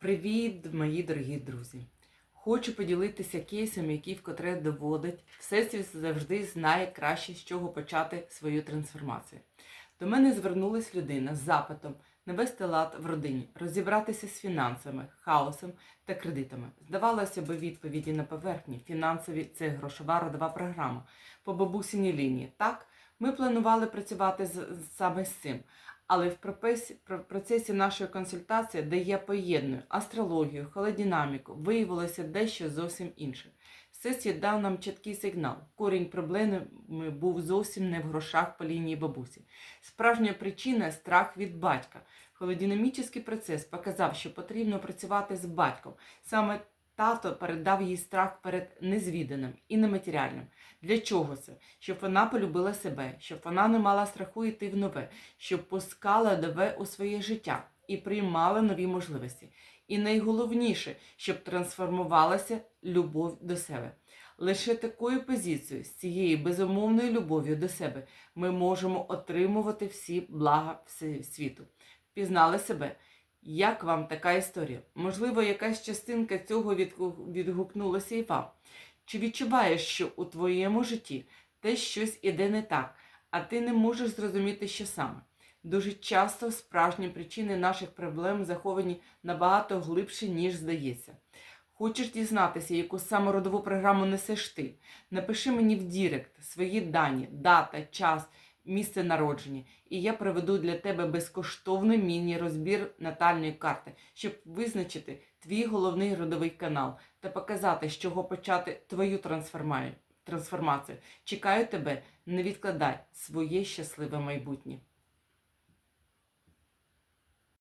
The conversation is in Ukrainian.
Привіт, мої дорогі друзі! Хочу поділитися кейсом, який вкотре доводить, Всесвіт завжди знає краще, з чого почати свою трансформацію. До мене звернулась людина з запитом навести лад в родині, розібратися з фінансами, хаосом та кредитами. Здавалося б, відповіді на поверхні. Фінансові це грошова родова програма по бабусиній лінії. Так, ми планували працювати з- саме з цим. Але в процесі нашої консультації, де я поєдную астрологію, холодинаміку, виявилося дещо зовсім інше. Всесвіт дав нам чіткий сигнал. Корінь проблеми був зовсім не в грошах по лінії бабусі. Справжня причина страх від батька. Холодинамічний процес показав, що потрібно працювати з батьком. Саме тато передав їй страх перед незвіданим і нематеріальним. Для чого це? Щоб вона полюбила себе, щоб вона не мала страху йти в нове, щоб пускала нове у своє життя і приймала нові можливості. І найголовніше, щоб трансформувалася любов до себе. Лише такою позицією, з цією безумовною любов'ю до себе, ми можемо отримувати всі блага світу. Пізнали себе. Як вам така історія? Можливо, якась частинка цього відгукнулася і вам. Чи відчуваєш, що у твоєму житті те щось іде не так, а ти не можеш зрозуміти, що саме? Дуже часто справжні причини наших проблем заховані набагато глибше, ніж здається. Хочеш дізнатися, яку саме родову програму несеш ти? Напиши мені в Дірект свої дані, дата, час, місце народження, і я проведу для тебе безкоштовний міні-розбір натальної карти, щоб визначити твій головний родовий канал та показати, з чого почати твою трансформацію. Чекаю тебе, не відкладай своє щасливе майбутнє.